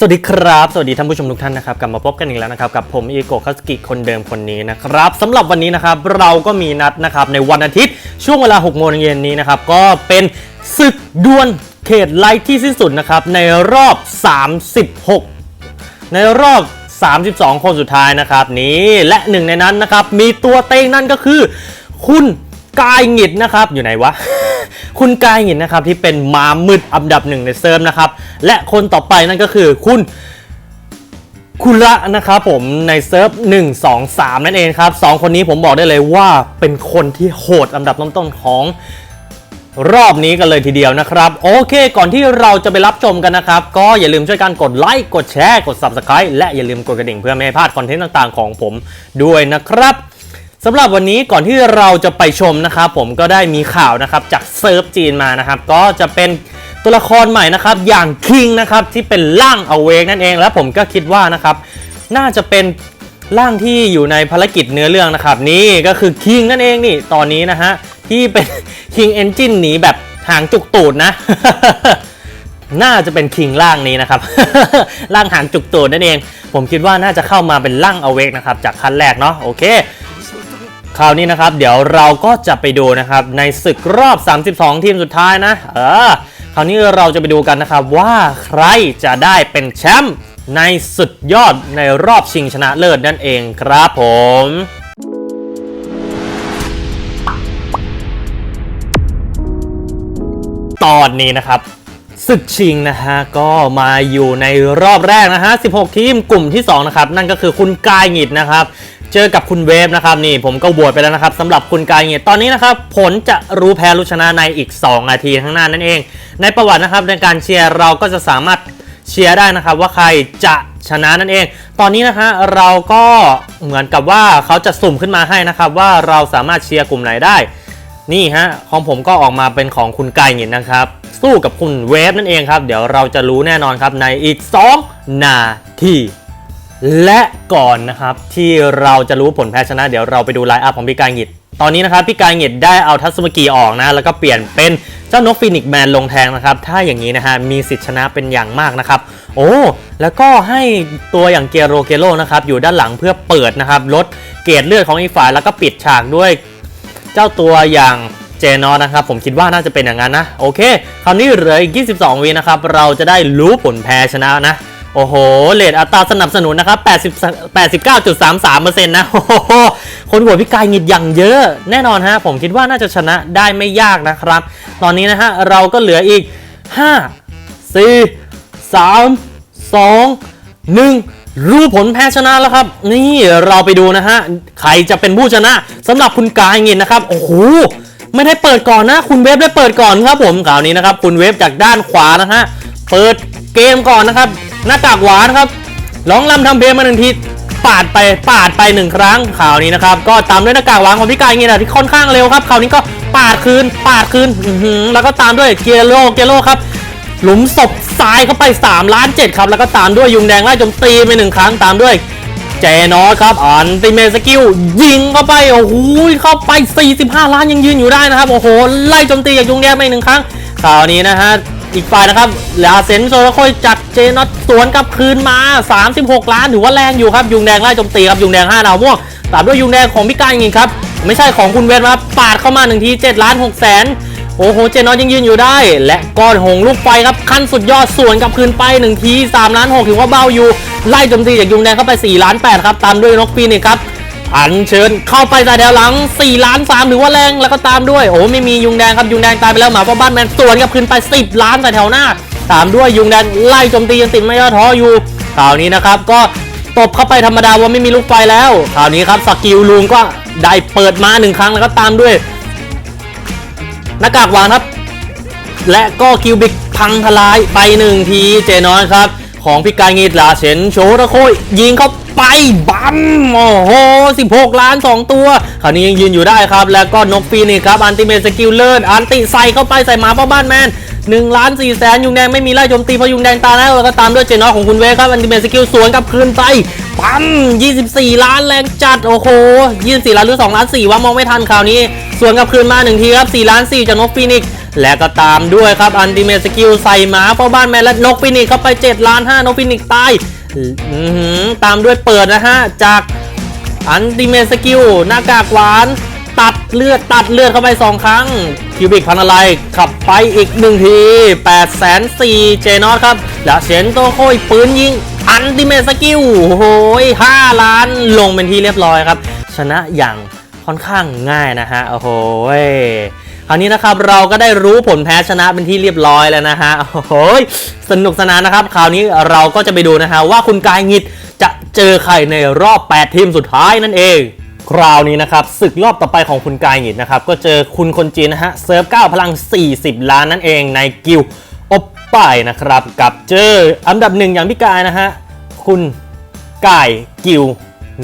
สวัสดีครับ สวัสดีท่านผู้ชมทุกท่านนะครับกลับมาพบกันอีกแล้วนะครับกับผมอีโกคัสกิคนเดิมคนนี้นะครับสำหรับวันนี้นะครับเราก็มีนัดนะครับในวันอาทิตย์ช่วงเวลา6โมงเย็นนี้นะครับก็เป็นศึกดวลเขตไลท์ที่สิ้นสุดนะครับในรอบ 36 ในรอบ 32 คนสุดท้ายนะครับนี้และหนึ่งในนั้นนะครับมีตัวเต็งนั่นก็คือ คุณ กายหงิดนะครับอยู่ไหนวะ คุณกายหงิดนะครับที่เป็นม้ามืดอันดับหนึ่งในเซิร์ฟนะครับ และคนต่อไปนั่นก็คือคุณคุณละนะครับผมในเซิร์ฟ1 2 3 นั่นเองครับสองคนนี้ผมบอกได้เลยว่าเป็นคนที่โหดอันดับต้นๆของรอบนี้กันเลยทีเดียวนะครับ โอเค ก่อนที่เราจะไปรับชมกันนะครับ ก็อย่าลืมช่วยกันกดไลค์กดแชร์กด Subscribe และอย่าลืมกดกระดิ่งเพื่อไม่ให้พลาดคอนเทนต์ต่างๆของผมด้วยนะครับ สำหรับวันนี้ก่อนที่เราจะไปชมนะครับผมก็ได้มีข่าวนะครับจากเซิร์ฟจีนมานะครับ ก็จะเป็นตัวละครใหม่นะครับ อย่างคิงนะครับที่เป็นร่างอเวกนั่นเอง และผมก็คิดว่านะครับ น่าจะเป็นร่างที่อยู่ในภารกิจเนื้อเรื่องนะครับ นี่ก็คือคิงนั่นเองนี่ตอนนี้นะฮะที่เป็นคิงเอนจินหนีแบบหางจุกตูดนะ น่าจะเป็นคิงร่างนี้นะครับร่างหางจุกตูดนั่นเอง ผมคิดว่าน่าจะเข้ามาเป็นร่างอเวกนะครับจากขั้นแรกเนาะโอเค คราวนี้นะครับ เดี๋ยวเราก็จะไปดูนะครับ ในศึกรอบ 32 ทีมสุดท้ายนะ เออ คราวนี้เราจะไปดูกันนะครับว่าใครจะได้เป็นแชมป์ในสุดยอดในรอบชิงชนะเลิศนั่นเองครับผมตอนนี้นะครับศึกชิงนะฮะก็มาอยู่ในรอบแรกนะฮะ 16 ทีมกลุ่มที่ 2 นะครับ นั่นก็คือคุณกายหงิดนะครับ เจอกับคุณเวฟนะครับนี่ผมก็โหวตไปแล้วนะครับสำหรับคุณกายหงิดตอนนี้นะครับผลจะรู้แพ้รู้ชนะในอีก 2 นาทีข้างหน้านั่นเอง ในประวัตินะครับในการเชียร์เราก็จะสามารถเชียร์ได้นะครับว่าใครจะชนะนั่นเอง ตอนนี้นะฮะเราก็เหมือนกับว่าเขาจะสุ่มขึ้นมาให้นะครับว่าเราสามารถเชียร์กลุ่มไหนได้ นี่ฮะของผมก็ออกมาเป็นของคุณไก่หงินนะครับ สู้กับคุณเวฟนั่นเองครับ เดี๋ยวเราจะรู้แน่นอนครับในอีก 2 นาที และก่อนนะครับที่เราจะรู้ผลแพ้ชนะ เดี๋ยวเราไปดูไลน์อัพของพี่กายหงิด ตอนนี้นะครับพี่กายหงิดได้เอาทัศมกีออกนะ แล้วก็เปลี่ยนเป็นเจ้านกฟีนิกแมนลงแทงนะครับ ถ้าอย่างนี้นะฮะมีสิทธิชนะเป็นอย่างมากนะครับ โอ้แล้วก็ให้ตัวอย่างเกโรเกโรนะครับอยู่ด้านหลังเพื่อเปิดนะครับลดเกรดเลือดของอีกฝ่ายแล้วก็ปิดฉากด้วย เจ้าตัวอย่างเจนอนะครับผมคิดว่าน่าจะเป็นอย่างนั้นนะโอเค คราวนี้เหลืออีก 22วินะครับเราจะได้รู้ผลแพ้ชนะนะ โอ้โหเลทอัตราสนับสนุนนะครับ80 89.33%นะโอ้โหคนหัวพี่กายหงิดอย่างเยอะ แน่นอนฮะ ผมคิดว่าน่าจะชนะได้ไม่ยากนะครับ ตอนนี้นะฮะ เราก็เหลืออีก 5 4 3 2 1รู้ผลแพ้ชนะแล้วครับ นี่เราไปดูนะฮะ ใครจะเป็นผู้ชนะสำหรับคุณกายเงินนะครับ โอ้โหไม่ได้เปิดก่อนนะ คุณเวฟได้เปิดก่อนครับผมคราวนี้นะครับ คุณเวฟจากด้านขวานะฮะ เปิดเกมก่อนนะครับ หน้ากากหวานครับร้องลำทำเพลงมาหนึ่งทีปาดไปปาดไปหนึ่งครั้งข่าวนี้นะครับ ก็ตามด้วยหน้ากากหวานของพี่กายเงินนะที่ค่อนข้างเร็วครับข่าวนี้ก็ปาดคืนปาดคืนแล้วก็ตามด้วยเกโลเกโลครับหลุมศพทรายเข้าไป3ล้าน7ครับแล้วก็ตามด้วยยุงแดงไล่จมตีไปหนึ่งครั้งตามด้วยเจนอสครับอันติเมสกิลยิงเข้าไปโอ้โหเข้าไป 45 ล้านยังยืนอยู่ได้นะครับ โอ้โห ไล่โจมตีจากยุงแดงไปหนึ่งครั้งคราวนี้นะฮะ อีกฝ่ายนะครับเหลาเซนโซลโคอยจัดเจนอสสวนกลับคืนมา 36 ล้านถือว่าแรงอยู่ครับ ยุงแดงไล่โจมตีครับยุงแดง5ดาวม่วงตามด้วยยุงแดงของพี่การยิงครับ ไม่ใช่ของคุณเวนครับปาดเข้ามาหนึ่งที7ล้าน6แสนโอ้โหเจนอสยังยืนอยู่ได้ และก้อนหงลูกไฟครับขั้นสุดยอดสวนกลับคืนไป1ที3ล้าน6ถือว่าเบาอยู่ไล่โจมตีจากยุงแดงเข้าไป4ล้าน8ครับตามด้วยนกฟีนิกครับ อันเชิญเข้าไปใส่แถวหลัง 4 ล้าน 3 ถือว่าแรงแล้วก็ตามด้วย โอ้ไม่มียุงแดงครับยุงแดงตายไปแล้วหมาพ่อบ้านแมนสวนกับคืนไป 10 ล้านใส่แถวหน้า ตามด้วยยุงแดงไล่โจมตียังติดไม่ย่อท้ออยู่คราวนี้นะครับก็ตบเข้าไปธรรมดาว่าไม่มีลูกไฟแล้วคราวนี้ครับสกิลลุงก็ได้เปิดมาหนึ่งครั้งแล้วก็ตามด้วยหน้ากากวางครับ และก็คิวบิกพังทลายไปหนึ่งทีเจนอนครับ ของพิการงีดลาเฉนโชตะโคยยิงเข้า ไปบัมโอ้โห16 ล้าน 2 ตัว คราวนี้ยังยืนอยู่ได้ครับ แล้วก็นกฟีนิกซ์ครับ อันติเมสกิลเลิศอันติใส่เข้าไปใส่หมาป้าบ้านแมน1ล้าน4แสนยุงแดงไม่มีไล่โจมตีเพราะยุงแดงตาแล้วแล้วก็ตามด้วยเจนอของคุณเวครับ อันติเมสกิลสวนกับคืนไปปั๊ม24 ล้านแรงจัด โอ้โห 24 ล้านหรือ 2 ล้าน 4 ว่ามองไม่ทันคราวนี้สวนกับคืนมาหนึ่งทีครับ 4 ล้าน 4 จากนกฟีนิกซ์และก็ตามด้วยครับ อันติเมสกิลใส่หมาเฝ้าบ้านแมนและนกฟินิกซ์เข้าไป 7 ล้าน 5 นกฟินิกตาย ตามด้วยเปิดนะฮะ จากอันติเมสกิลหน้ากากหวาน ตัดเลือดตัดเลือดเข้าไป2ครั้ง คิวบิกพันอะไรขับไปอีก1ที8แสน4เจนอสครับ แล้วเชนโตโคยปืนยิง อันติเมสกิลโอ้โห5ล้านลงเป็นที่เรียบร้อยครับ ชนะอย่างค่อนข้างง่ายนะฮะ โอ้โห คราวนี้นะครับเราก็ได้รู้ผลแพ้ชนะเป็นที่เรียบร้อยแล้วนะฮะโอ้โหสนุกสนานนะครับ คราวนี้เราก็จะไปดูนะฮะว่าคุณกายงิดจะเจอใครในรอบ 8 ทีมสุดท้ายนั่นเอง คราวนี้นะครับศึกรอบต่อไปของคุณกายหงิดนะครับก็เจอคุณคนจีนนะฮะเซิร์ฟ9พลัง 40 ล้านนั่นเองในกิลอบป้ายนะครับกับเจออันดับหนึ่งอย่างพี่กายนะฮะคุณกายกิล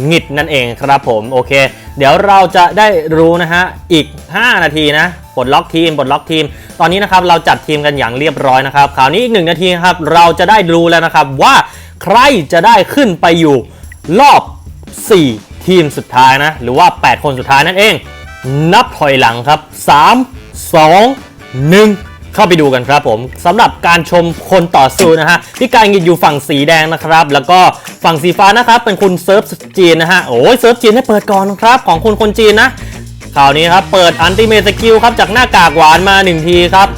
หงิดนั่นเองครับผมโอเค เดี๋ยวเราจะได้รู้นะฮะอีก 5 นาทีนะปลดล็อกทีมปลดล็อกทีม ตอนนี้นะครับเราจัดทีมกันอย่างเรียบร้อยนะครับคราวนี้อีกหนึ่งนาทีครับเราจะได้รู้แล้วนะครับว่าใครจะได้ขึ้นไปอยู่รอบ 4 ทีมสุดท้ายนะ หรือว่า 8 คนสุดท้ายนั่นเอง นับถอยหลังครับ 3 2 1 เข้าไปดูกันครับผมสำหรับการชมคนต่อสู้นะฮะพี่กายยินอยู่ฝั่งสีแดงนะครับ แล้วก็ฝั่งสีฟ้านะครับ เป็นคุณเซิร์ฟจีนนะฮะโอ้ยเซิร์ฟจีนให้เปิดก่อนครับ ของคุณคนจีนนะคราวนี้ครับเปิดอันติเมสกิลครับจากหน้ากากหวานมา 1 ทีครับ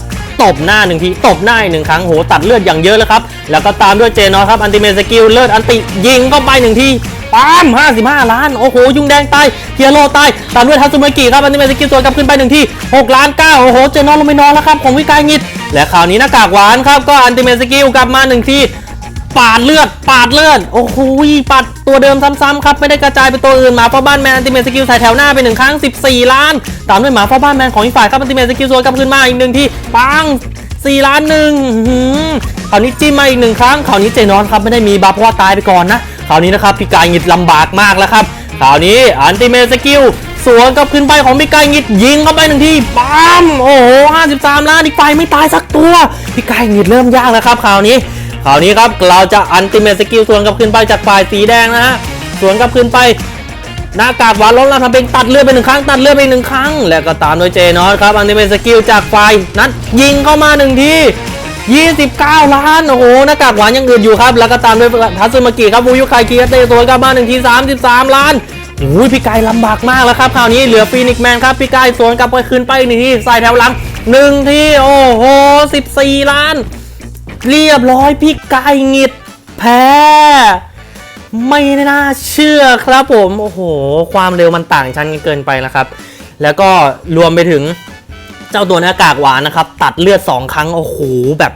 ตบหน้าหนึ่งทีตบหน้าอีกหนึ่งครั้งโหตัดเลือดอย่างเยอะเลยครับ แล้วก็ตามด้วยเจนอครับอันติเมสกิลเลือดอันติยิงเข้าไปหนึ่งที ปั๊ม55 ล้าน โอ้โห ยุงแดงตายเทียโรตายตามด้วยทัตสึมากิครับอันติเมตสกิลสวนกลับขึ้นไปหนึ่งที่6ล้าน9โอ้โห เจนอสลงไปนอนแล้วครับ ของวิกายงิดและคราวนี้หน้ากากหวานครับ ก็อันติเมสกิลกลับมาหนึ่งที่ปาดเลือด ปาดเลือด โอ้โหปัดตัวเดิมซ้ำๆครับ ไม่ได้กระจายไปตัวอื่นหมาเฝ้าบ้านแมนอันติเมสกิลใส่แถวหน้าไปหนึ่งครั้ง 14 ล้าน ตามด้วยหมาเฝ้าบ้านแมนของอีกฝ่ายครับอันติเมสกิลสวนกลับขึ้นมาอีกหนึ่งที่ปัง4ล้านหนึ่งคราวนี้จิ้มมาอีกหนึ่งครั้งคราวนี้เจนอนครับไม่ได้มีบัฟเพราะว่าตายไปก่อนนะ คราวนี้นะครับพี่กายหงิดลำบากมากแล้วครับคราวนี้อันติเมสกิลสวนกับขึ้นไปของพี่กายหงิดยิงเข้าไปหนึ่งทีปั๊มโอ้โห53ล้านอีกฝ่ายไม่ตายสักตัวพี่กายหงิดเริ่มยากแล้วครับคราวนี้คราวนี้ครับเราจะอันติเมสกิลสวนกับขึ้นไปจากฝ่ายสีแดงนะฮะสวนกับขึ้นไปหน้ากากหวานล้มแล้วทำเป็นตัดเลือดไปหนึ่งครั้งตัดเลือดไปหนึ่งครั้ง แล้วก็ตามด้วยเจนอสครับอันติเมตสกิลจากฝ่ายนั้นยิงเข้ามาหนึ่งที 29 ล้าน โอ้โหหน้ากากหวานยังอื่นอยู่ครับ แล้วก็ตามด้วยทัตสึมากิครับวูยุคายกิเตสวนกลับมาหนึ่งที33 ล้านโอ้ยพี่กายลำบากมากแล้วครับคราวนี้เหลือฟีนิกซ์แมนครับ พี่กายสวนกลับไปคืนไปหนึ่งทีใส่แถวหลังหนึ่งทีโอ้โห 14 ล้าน เรียบร้อยพี่กายหงิดแพ้ไม่น่าเชื่อครับผม โอ้โห ความเร็วมันต่างชั้นกันเกินไปนะครับ แล้วก็รวมไปถึง เจ้าตัวหน้ากากหวานนะครับ ตัดเลือด 2 ครั้ง โอ้โห แบบ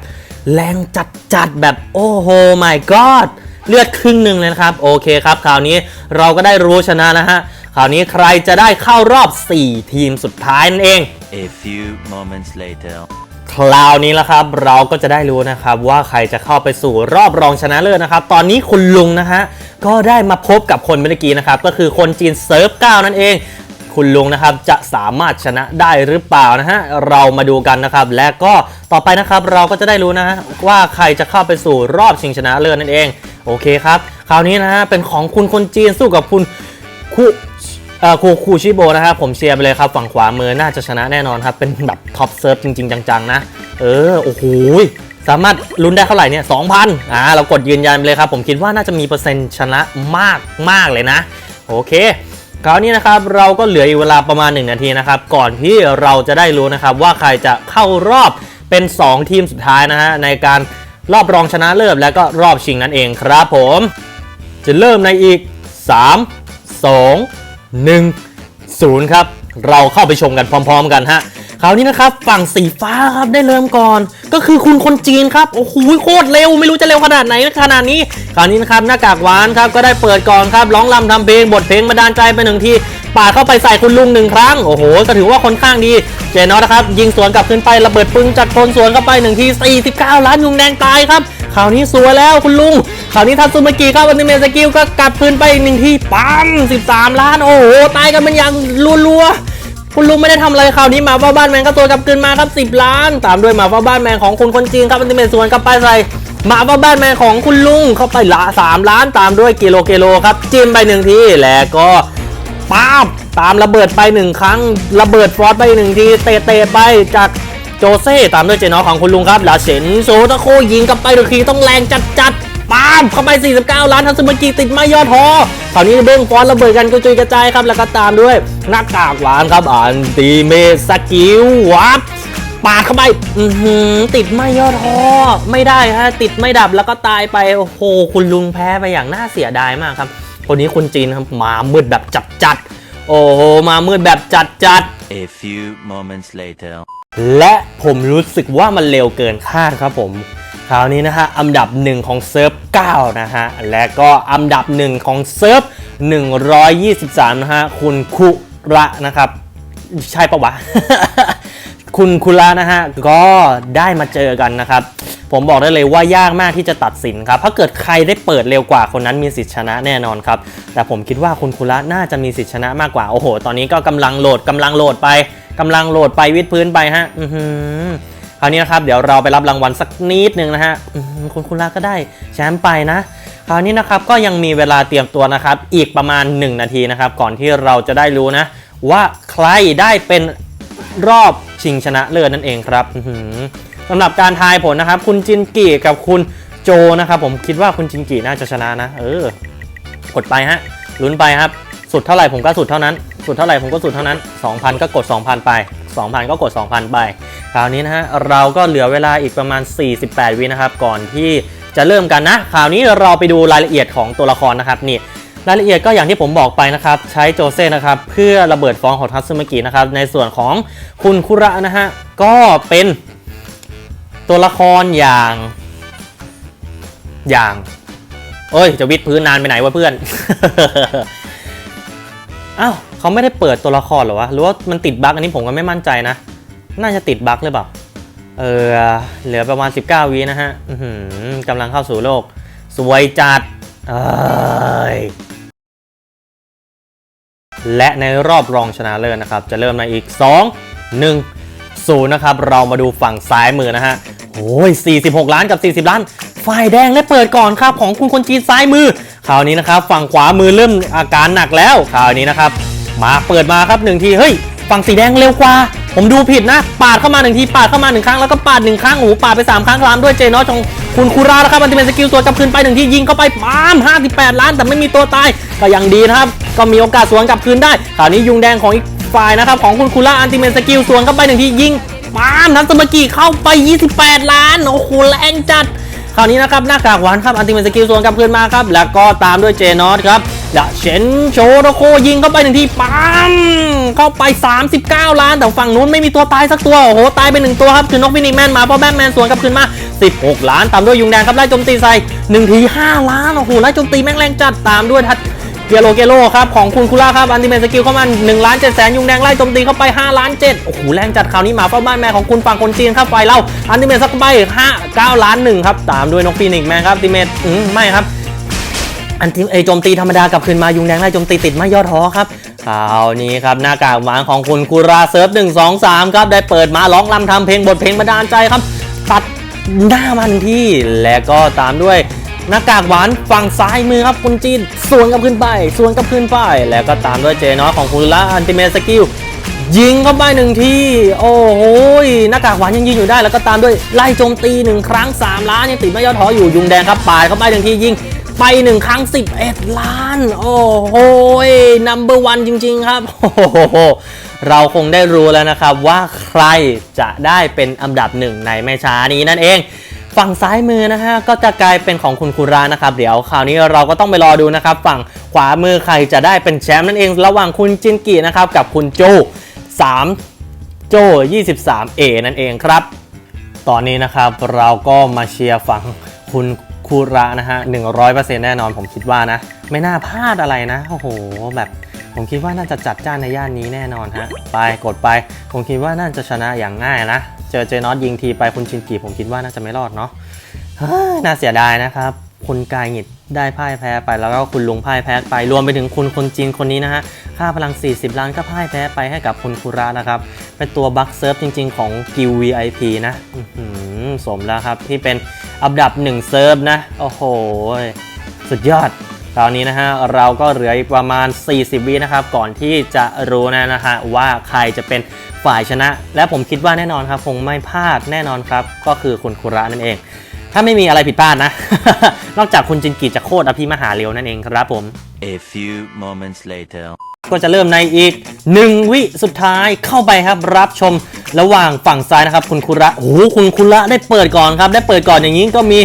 แรงจัดจัดๆแบบโอ้โห my god เลือดครึ่งหนึ่งเลยนะครับ โอเคครับคราวนี้เราก็ได้รู้ชนะนะฮะคราวนี้ใครจะได้เข้ารอบ 4 ทีมสุดท้ายนั่นเอง A few moments later. คราวนี้แล้วครับ เราก็จะได้รู้นะครับว่าใครจะเข้าไปสู่รอบรองชนะเลิศนะครับ ตอนนี้คุณลุงนะฮะก็ได้มาพบกับคนเมื่อกี้นะครับ ก็คือคนจีนเซิร์ฟ9นั่นเอง คุณลุงนะครับจะสามารถชนะได้หรือเปล่านะฮะเรามาดูกันนะครับ และก็ต่อไปนะครับเราก็จะได้รู้นะฮะว่าใครจะเข้าไปสู่รอบชิงชนะเลิศนั่นเอง โอเคครับ คราวนี้นะฮะเป็นของคุณคนจีนสู้กับคุณคุเอ่อคูคูชิโบนะครับผมเชียร์ไปเลยครับ ฝั่งขวามือน่าจะชนะแน่นอนครับ เป็นแบบท็อปเซิร์ฟจริง ๆ จังๆนะ เออ โอ้โหสามารถลุ้นได้เท่าไหร่เนี่ย2,000อ่าเรากดยืนยันไปเลยครับ ผมคิดว่าน่าจะมีเปอร์เซ็นต์ชนะมากมากเลยนะ โอเค คราวนี้นะครับเราก็เหลืออีกเวลาประมาณ 1 นาทีนะครับ ก่อนที่เราจะได้รู้นะครับว่าใครจะเข้ารอบเป็น 2 ทีมสุดท้ายนะฮะในการรอบรองชนะเลิศและก็รอบชิงนั่นเองครับผม จะเริ่มในอีก 3 2 1 0 ครับ เราเข้าไปชมกันพร้อม ๆ กันฮะ คราวนี้นะครับฝั่งสีฟ้าครับได้เริ่มก่อน ก็คือคุณคนจีนครับโอ้โหโคตรเร็วไม่รู้จะเร็วขนาดไหนขนาดนี้ คราวนี้นะครับหน้ากากหวานครับก็ได้เปิดก่อนครับร้องรำทำเพลงบทเพลงมาดานใจไปหนึ่งทีปาดเข้าไปใส่คุณลุงหนึ่งครั้งโอ้โหก็ถือว่าค่อนข้างดีเจนอสนะครับยิงสวนกลับขึ้นไประเบิดปึ้งจัดคนสวนเข้าไปหนึ่งที49 ล้านยุงแดงตายครับคราวนี้สวยแล้วคุณลุงคราวนี้ทัตสึมากิครับอันติเมสกิลก็กลับคืนไปหนึ่งที่ปั๊ม13 ล้าน โอ้โห ตายกันเป็นอย่างรัวๆ คุณลุงไม่ได้ทำอะไรคราวนี้หมาเฝ้าบ้านแมนก็ตัวกลับคืนมาครับ 10 ล้าน ตามด้วยหมาเฝ้าบ้านแมนของคุณคนจีนครับอันติเมตสวนกับไปใส่หมาเฝ้าบ้านแมนของคุณลุงเข้าไปละ3ล้านตามด้วยกิโลกิโลครับจิ้มไปหนึ่งทีแล้วก็ป้าบตามระเบิดไปหนึ่งครั้ง ระเบิดฟอสไปหนึ่งทีเตะเตะไปจากโจเซ่ตามด้วยเจนอของคุณลุงครับลาเซนโซตะโคยิงกลับไปดูทีต้องแรงจัดจัดปามเข้าไป 49 ล้านทัศมกิติดไม่ย่อท้อ คราวนี้เบ้งฟอนระเบิดกันกระจุยกระจายครับแล้วก็ตามด้วยหน้ากากหวานครับอันติเมสกิลวับปาดเข้าไปอือหือติดไม่ย่อท้อไม่ได้ฮะติดไม่ดับแล้วก็ตายไปโอ้โหคุณลุงแพ้ไปอย่างน่าเสียดายมากครับคนนี้คุณจีนครับมามืดแบบจัดจัดๆโอ้โหมามืดแบบจัดจัด A few moments later. ๆและผมรู้สึกว่ามันเร็วเกินคาดครับผม คราวนี้นะฮะอันดับหนึ่งของเซิร์ฟ9นะฮะและก็อันดับหนึ่งของเซิร์ฟ123นะฮะคุณคุระนะครับ ใช่ปะวะ คุณคุระนะฮะก็ได้มาเจอกันนะครับ ผมบอกได้เลยว่ายากมากที่จะตัดสินครับ ถ้าเกิดใครได้เปิดเร็วกว่าคนนั้นมีสิทธิชนะแน่นอนครับ แต่ผมคิดว่าคุณคุระน่าจะมีสิทธิชนะมากกว่า โอ้โห ตอนนี้ก็กำลังโหลดกำลังโหลดไปกำลังโหลดไปวิดพื้นไปฮะ อือหือ คราวนี้นะครับเดี๋ยวเราไปรับรางวัลสักนิดนึงนะฮะคุณคุระก็ได้แชมป์ไปนะ คราวนี้นะครับก็ยังมีเวลาเตรียมตัวนะครับ อีกประมาณ 1 นาทีนะครับ ก่อนที่เราจะได้รู้นะ ว่าใครได้เป็นรอบชิงชนะเลิศนั่นเองครับอื้อหือสำหรับการทายผลนะครับ คุณจินกิกับคุณโจนะครับ ผมคิดว่าคุณจินกิน่าจะชนะนะ เออ กดไปฮะลุ้นไปครับ สุดเท่าไหร่ผมก็สุดเท่านั้น สุดเท่าไหร่ผมก็สุดเท่านั้น 2,000 ก็กด 2,000 ไป 2,000 ก็กด 2,000 ไป คราวนี้นะฮะเราก็เหลือเวลาอีกประมาณ 48 วินะครับ ก่อนที่จะเริ่มกันนะ คราวนี้เราไปดูรายละเอียดของตัวละครนะครับนี่รายละเอียดก็อย่างที่ผมบอกไปนะครับ ใช้โจเซ่นะครับ เพื่อระเบิดฟองของทัตสึมากินะครับ ในส่วนของคุณคุระนะฮะ ก็เป็นตัวละครอย่าง อย่าง เอ้ย จะวิดพื้นนานไปไหนวะเพื่อน อ้าวเขาไม่ได้เปิดตัวละครหรอวะ หรือว่ามันติดบั๊กอันนี้ผมก็ไม่มั่นใจนะ น่าจะติดบั๊กหรือเปล่า เออ เหลือประมาณ 19วินะฮะอื้อหือกำลังเข้าสู่โลก สวยจัด เอ้ยและในรอบรองชนะเลิศนะครับ จะเริ่มในอีก 2 1 0 นะครับ เรามาดูฝั่งซ้ายมือนะฮะโอ้ย46 ล้านกับ 40 ล้าน ฝ่ายแดงได้เปิดก่อนครับของคุณคนจีนซ้ายมือคราวนี้นะครับฝั่งขวามือเริ่มอาการหนักแล้วคราวนี้นะครับมาเปิดมาครับหนึ่งทีเฮ้ยฝั่งสีแดงเร็วกว่า ผมดูผิดนะ ปาดเข้ามาหนึ่งทีปาดเข้ามาหนึ่งครั้งแล้วก็ปาดหนึ่งครั้งโอ้โหปาดไปสามครั้งตามด้วยเจนอชองคุณคูราแล้วครับอันติเมนสกิลสวนกลับคืนไปหนึ่งทียิงเข้าไปปาม58 ล้านแต่ไม่มีตัวตายก็ยังดีนะครับ ก็มีโอกาสสวนกลับคืนได้คราวนี้ยุงแดงของอีกฝ่ายนะครับของคุณคูราอันติเมนสกิลสวนเข้าไปหนึ่งทียิงปามทันสมกิเข้าไป 28 ล้านโอ้โหแรงจัด ราวนี้นะครับหน้ากากหวานครับอันติเมนสกิลส่วนกับเพื่อนมาครับ แล้วก็ตามด้วยเจนอสครับดะเชนโชโรโคยิงเข้าไปหนึ่งทีปั๊มเข้าไป 39 ล้านแต่ฝั่งนู้นไม่มีตัวตายสักตัว โอ้โห ตายไปหนึ่งตัวครับ คือนกฟินิกแมนมาเพราะแบทแมนสวนกลับคืนมา 16 ล้าน ตามด้วยยุงแดงครับไล่โจมตีใส่1ที 5 ล้าน โอ้โหไล่โจมตีแม่งแรงจัดตามด้วยทัด เกโลเกโลครับของคุณคุล่าครับอันติเมตสกิลเข้ามา1ล้าน7แสนยุงแดงไล่โจมตีเข้าไป5ล้าน7โอ้โหแรงจัดคราวนี้หมาเฝ้าบ้านแม่ของคุณฝั่งคนจีนครับไฟเล่าอันติเมตสักใบ5 9ล้าน1ครับตามด้วยนกฟีนิกซ์แมนครับอันติเมตอืมไม่ครับอันที่เอโจมตีธรรมดากลับคืนมายุงแดงไล่โจมตีติดไม่ย่อท้อครับคราวนี้ครับหน้ากากหวานของคุณคุราเซิร์ฟ1 2 3ครับได้เปิดมาร้องรำทำเพลงบทเพลงบันดาลใจครับ ตัดหน้ามันที่และก็ตามด้วย หน้ากากหวานฝั่งซ้ายมือครับคุณจีนสวนกับขึ้นไปสวนกับขึ้นไป แล้วก็ตามด้วยเจนอของคุณละอันติเมสกิลยิงเข้าไปหนึ่งทีโอ้โหหน้ากากหวานยังยิงอยู่ได้ แล้วก็ตามด้วยไล่โจมตีหนึ่งครั้ง 3 ล้านยังติดไม่ย่อท้ออยู่ยุงแดงครับปาดเข้าไปหนึ่งทียิงไปหนึ่งครั้ง 11 ล้าน โอ้โหนัมเบอร์วันจริง ๆ ครับโอ้โหเราคงได้รู้แล้วนะครับว่าใครจะได้เป็นอันดับหนึ่งในไม่ช้านี้นั่นเอง ฝั่งซ้ายมือนะฮะก็จะกลายเป็นของคุณคุรานะครับเดี๋ยวคราวนี้เราก็ต้องไปรอดูนะครับ ฝั่งขวามือใครจะได้เป็นแชมป์นั่นเอง ระหว่างคุณจินกินะครับกับคุณโจ3 โจ 23A นั่นเองครับ ตอนนี้นะครับเราก็มาเชียร์ฝั่งคุณคุระนะฮะ100%แน่นอนผมคิดว่านะ ไม่น่าพลาดอะไรนะโอ้โหแบบผมคิดว่าน่าจะจัดจ้านในย่านนี้แน่นอนฮะ ไปกดไป ผมคิดว่าน่าจะชนะอย่างง่ายนะ เจอเจนอตยิงทีไปคุณชินกิผมคิดว่าน่าจะไม่รอดเนาะน่าเสียดายนะครับคุณกายหงิดได้พ่ายแพ้ไปแล้วก็คุณลุงพ่ายแพ้ไปรวมไปถึงคุณคนจีนคนนี้นะฮะค่าพลัง 40 ล้านก็พ่ายแพ้ไปให้กับคุณคุระนะครับ เป็นตัวบัคเซิร์ฟจริง ๆ ของกิว VIP นะอื้อหือสมแล้วครับ ที่เป็นอันดับ 1 เซิร์ฟนะ โอ้โห สุดยอดตอนนี้นะฮะเราก็เหลืออีกประมาณ 40 วินะครับ ก่อนที่จะรู้นะนะฮะว่าใครจะเป็น ฝ่ายชนะ และผมคิดว่าแน่นอนครับ คงไม่พลาดแน่นอนครับ ก็คือคุณคุระนั่นเอง ถ้าไม่มีอะไรผิดพลาดนะ นอกจากคุณจินกิจะโคตรอภิมหาเร็วนั่นเองครับผม A few moments later. ก็จะเริ่มในอีก 1 วิสุดท้ายเข้าไปครับรับชมระหว่างฝั่งซ้ายนะครับ คุณคุระโอ้โหคุณคุระได้เปิดก่อนครับ ได้เปิดก่อนอย่างนี้ก็มี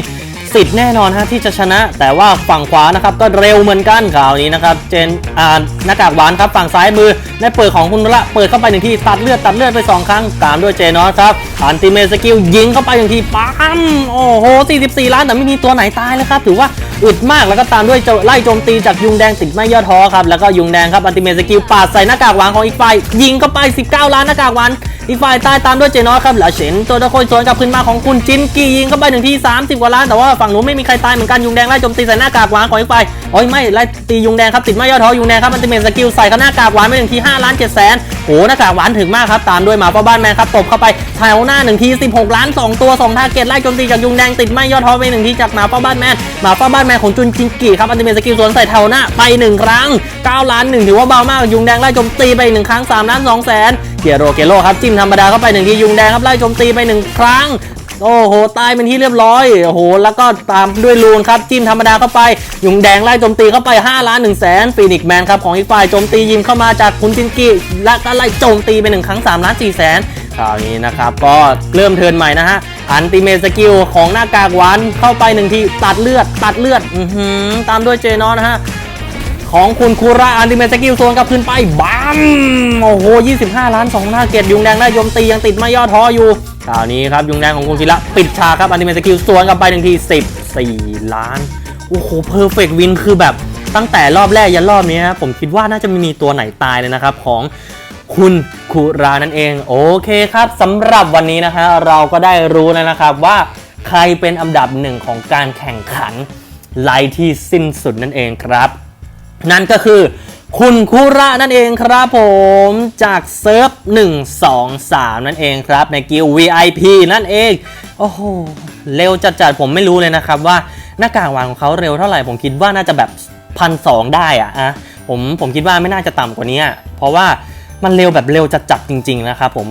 สิทธิ์แน่นอนฮะที่จะชนะ แต่ว่าฝั่งขวานะครับก็เร็วเหมือนกันข่าวนี้นะครับเจนอ่าหน้ากากหวานครับฝั่งซ้ายมือได้เปิดของคุณละเปิดเข้าไปหนึ่งทีตัดเลือดตัดเลือดไปสองครั้งตามด้วยเจนอสครับอันติเมสกิลยิงเข้าไปหนึ่งทีปั๊มโอ้โห 44 ล้านแต่ไม่มีตัวไหนตายเลยครับถือว่าอึดมากแล้วก็ตามด้วยไล่โจมตีจากยุงแดงติดไม่ย่อท้อครับ แล้วก็ยุงแดงครับอันติเมสกิลปาดใส่หน้ากากหวานของอีกฝ่ายยิงเข้าไป 19 ล้านหน้ากากหวานอีกฝ่ายตายตามด้วยเจนอสครับแล้วเฉินตัวตะโคยสวนกลับขึ้นมาของคุณจินกียิงเข้าไปหนึ่งที30 กว่าล้านแต่ว่าฝั่งนู้นไม่มีใครตายเหมือนกันยุงแดงไล่โจมตีใส่หน้ากากหวานของอีกฝ่ายโอ้ยไม่ไล่ตียุงแดงครับติดไม่ย่อท้อยุงแดงครับอันติเมสกิลใส่เข้าหน้ากากหวานไปหนึ่งที5ล้าน7แสนโอ้หน้ากากหวานถึงมากครับตามด้วยหมาป้าบ้านแมนครับตบเข้าไปแถวหน้าหนึ่งที16 ล้านสองตัวสองทาร์เก็ตไล่โจมตีจากยุงแดงติดไม่ย่อท้อไปหนึ่งทีจากหมาป้าบ้านแมนหมาป้าบ้านแมนของจุนจินกิครับอันติเมสกิลสวนใส่แถวหน้าไปหนึ่งครั้ง 9 ล้านหนึ่งถือว่าเบามากยุงแดงไล่โจมตีไปหนึ่งครั้ง 3 ล้าน2แสนเกียโรเกโรครับจิ้มธรรมดาเข้าไปหนึ่งทียุงแดงครับไล่โจมตีไปหนึ่งครั้งโอ้โห ตายเป็นที่เรียบร้อย โอ้โห แล้วก็ตามด้วยลูนครับ จิ้มธรรมดาเข้าไป ยุงแดงไล่โจมตีเข้าไป 5 ล้าน1แสนฟีนิกแมนครับ ของอีกฝ่ายโจมตียิมเข้ามาจากคุณจินกิ และก็ไล่โจมตีไป 1 ครั้ง 3 ล้าน4แสนคราวนี้นะครับ ก็เริ่มเทินใหม่นะฮะ อันติเมสกิลของหน้ากากหวานเข้าไปหนึ่งทีตัดเลือดตัดเลือดอือหือตามด้วยเจนอนนะฮะของคุณคูระอันติเมสกิลโซนกลับขึ้นไปบัมโอ้โห 25 ล้าน2หน้าเกตยุงแดงได้โยมตียังติดไม่ย่อท้ออยู่คราวนี้ครับยุงแดงของคุณคีระปิดฉากครับอันติเมสกิลสวนกลับไปหนึ่งที14 ล้านโอ้โหเพอร์เฟกต์วินคือแบบตั้งแต่รอบแรกยันรอบนี้ครับผมคิดว่าน่าจะไม่มีตัวไหนตายเลยนะครับของ คุณคุรานั่นเอง โอเคครับสำหรับวันนี้นะฮะเราก็ได้รู้แล้วนะครับว่าใครเป็นอันดับหนึ่งของการแข่งขันไลที่สิ้นสุดนั่นเองครับ นั่นก็คือคุณคุระนั่นเองครับผมจากเซิร์ฟ1 2 3 นั่นเองครับ ในกิล VIP นั่นเอง โอ้โห เร็วจัดๆผมไม่รู้เลยนะครับว่าหน้ากากวางของเขาเร็วเท่าไหร่ ผมคิดว่าน่าจะแบบพันสองได้อะอะผมผมคิดว่าไม่น่าจะต่ำกว่านี้ เพราะว่า มันเร็วแบบเร็วจัดๆจริง ๆ นะครับผม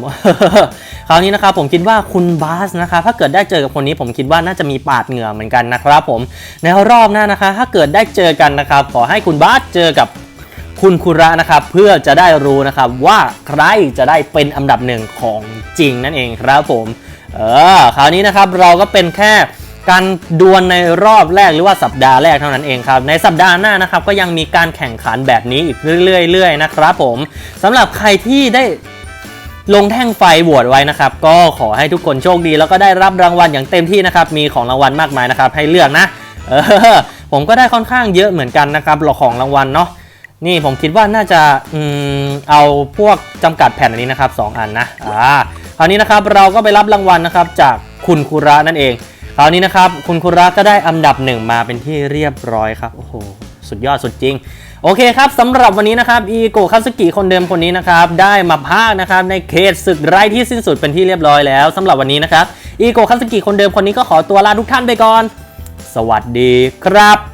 คราวนี้นะครับผมคิดว่าคุณบาสนะครับถ้าเกิดได้เจอกับคนนี้ผมคิดว่าน่าจะมีปาดเหงื่อเหมือนกันนะครับผมในรอบหน้านะคะ ถ้าเกิดได้เจอกันนะครับ ขอให้คุณบาสเจอกับคุณคุระนะครับเพื่อจะได้รู้นะครับว่าใครจะได้เป็นอันดับหนึ่งของจริงนั่นเองครับผม เออคราวนี้นะครับเราก็เป็นแค่ การดวลในรอบแรกหรือว่าสัปดาห์แรกเท่านั้นเองครับ ในสัปดาห์หน้านะครับก็ยังมีการแข่งขันแบบนี้อีกเรื่อยๆนะครับผมสำหรับใครที่ได้ลงแท่งไฟโหวตไว้นะครับ ก็ขอให้ทุกคนโชคดี แล้วก็ได้รับรางวัลอย่างเต็มที่นะครับ มีของรางวัลมากมายนะครับ ให้เลือกนะ เออ ผมก็ได้ค่อนข้างเยอะเหมือนกันนะครับรอของรางวัลเนาะนี่ผมคิดว่าน่าจะอืมเอาพวกจำกัดแผ่นอันนี้นะครับสองอันนะอ่าคราวนี้นะครับเราก็ไปรับรางวัลนะครับจากคุณคุระนั่นเอง คราวนี้นะครับคุณคุระก็ได้อันดับหนึ่งมาเป็นที่เรียบร้อยครับโอ้โหสุดยอดสุดจริง โอเคครับสำหรับวันนี้นะครับอีโกคาสกิคนเดิมคนนี้นะครับได้มาพากนะครับในเขตศึกไร้ที่สิ้นสุดเป็นที่เรียบร้อยแล้วสำหรับวันนี้นะครับอีโกคาสกิคนเดิมคนนี้ก็ขอตัวลาทุกท่านไปก่อน สวัสดีครับ